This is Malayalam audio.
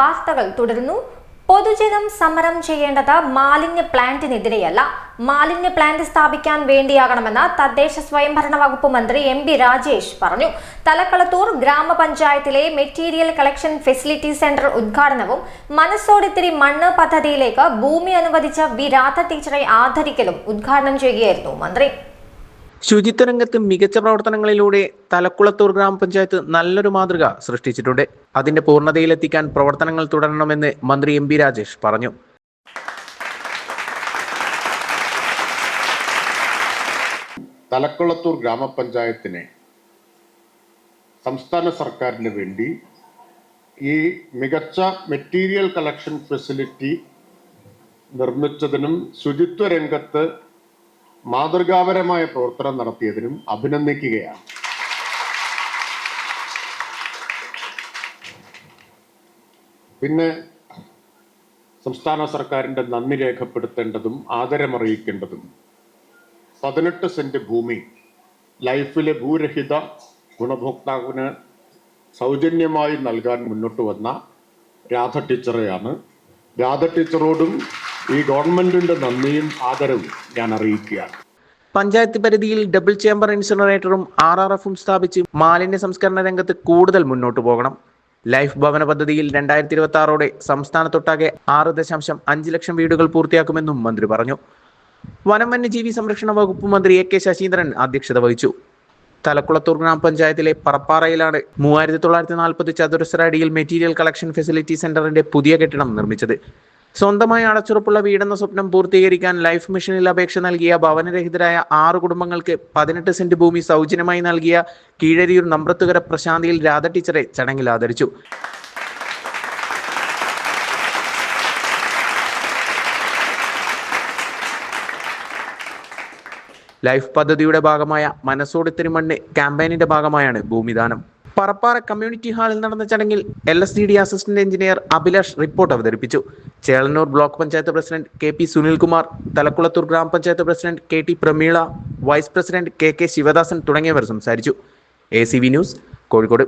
വാർത്തകൾ തുടരുന്നു. പൊതുജനം സമരം ചെയ്യേണ്ടത് മാലിന്യ പ്ലാന്റിനെതിരെയല്ല. മാലിന്യ പ്ലാന്റ് സ്ഥാപിക്കാൻ വേണ്ടിയാകണമെന്ന് തദ്ദേശ സ്വയംഭരണ വകുപ്പ് മന്ത്രി എം ബി രാജേഷ് പറഞ്ഞു. തലക്കളത്തൂർ ഗ്രാമപഞ്ചായത്തിലെ മെറ്റീരിയൽ കളക്ഷൻ ഫെസിലിറ്റി സെന്റർ ഉദ്ഘാടനവും മനസ്സോടിത്തിരി മണ്ണ് പദ്ധതിയിലേക്ക് ഭൂമി അനുവദിച്ച വി രാധ ടീച്ചറെ ആദരിക്കലും ഉദ്ഘാടനം ചെയ്യുകയായിരുന്നു മന്ത്രി. ശുചിത്വ രംഗത്ത് മികച്ച പ്രവർത്തനങ്ങളിലൂടെ തലക്കുളത്തൂർ ഗ്രാമപഞ്ചായത്ത് നല്ലൊരു മാതൃക സൃഷ്ടിച്ചിട്ടുണ്ട്. അതിന്റെ പൂർണതയിലെത്തിക്കാൻ പ്രവർത്തനങ്ങൾ തുടരണമെന്ന് മന്ത്രി എം രാജേഷ് പറഞ്ഞു. തലക്കുളത്തൂർ ഗ്രാമപഞ്ചായത്തിനെ സംസ്ഥാന സർക്കാരിന് വേണ്ടി ഈ മികച്ച മെറ്റീരിയൽ കളക്ഷൻ ഫെസിലിറ്റി നിർമ്മിച്ചതിനും ശുചിത്വ രംഗത്ത് മാതൃകാപരമായ പ്രവർത്തനം നടത്തിയതിനും അഭിനന്ദിക്കുകയാണ്. പിന്നെ സംസ്ഥാന സർക്കാരിന്റെ നന്ദി രേഖപ്പെടുത്തേണ്ടതും ആദരമറിയിക്കേണ്ടതും പതിനെട്ട് സെന്റ് ഭൂമി ലൈഫിലെ ഭൂരഹിത ഗുണഭോക്താവിന് സൗജന്യമായി നൽകാൻ മുന്നോട്ട് വന്ന രാധ ടീച്ചറെയാണ്. രാധ ടീച്ചറോടും ഈ ഗവൺമെന്റിന്റെ നന്ദിയും ആദരവും ഞാൻ അറിയിക്കുകയാണ്. പഞ്ചായത്ത് പരിധിയിൽ ഡബിൾ ചേംബർ ഇൻസിനറേറ്ററും ആർ ആർ എഫും സ്ഥാപിച്ച് മാലിന്യ സംസ്കരണ രംഗത്ത് കൂടുതൽ മുന്നോട്ട് പോകണം. ലൈഫ് ഭവന പദ്ധതിയിൽ രണ്ടായിരത്തി ഇരുപത്തി ആറോടെ സംസ്ഥാനത്തൊട്ടാകെ ആറ് ദശാംശം അഞ്ച് ലക്ഷം വീടുകൾ പൂർത്തിയാക്കുമെന്നും മന്ത്രി പറഞ്ഞു. വനം വന്യജീവി സംരക്ഷണ വകുപ്പ് മന്ത്രി എ കെ ശശീന്ദ്രൻ അധ്യക്ഷത വഹിച്ചു. തലക്കുളത്തൂർ ഗ്രാമപഞ്ചായത്തിലെ പറപ്പാറയിലാണ് മൂവായിരത്തി തൊള്ളായിരത്തി നാൽപ്പത് ചതുരശ്ര അടിയിൽ മെറ്റീരിയൽ കളക്ഷൻ ഫെസിലിറ്റി സെന്ററിന്റെ പുതിയ കെട്ടിടം നിർമ്മിച്ചത്. സ്വന്തമായി അടച്ചുറപ്പുള്ള വീടെന്ന സ്വപ്നം പൂർത്തീകരിക്കാൻ ലൈഫ് മിഷനിൽ അപേക്ഷ നൽകിയ ഭവനരഹിതരായ ആറ് കുടുംബങ്ങൾക്ക് പതിനെട്ട് സെന്റ് ഭൂമി സൗജന്യമായി നൽകിയ കീഴരിയൂർ നമ്പ്രത്തുകര പ്രശാന്തിയിൽ രാധ ടീച്ചറെ ചടങ്ങിൽ ആദരിച്ചു. ലൈഫ് പദ്ധതിയുടെ ഭാഗമായ മനസ്സോടിത്തിരി തിരുമണ്ണ് ക്യാമ്പയിനിന്റെ ഭാഗമായാണ് ഭൂമിദാനം. പറപ്പാറ കമ്മ്യൂണിറ്റി ഹാളിൽ നടന്ന ചടങ്ങിൽ L S D D assistant engineer Abhilash report അവതരിപ്പിച്ചു. Chelannur block panchayat president K P Sunilkumar Thalakkulathur ഗ്രാമപഞ്ചായത്ത് president K T Prameela vice president K K Sivadasan തുടങ്ങിയവർ സംസാരിച്ചു. A C V news Kozhikode.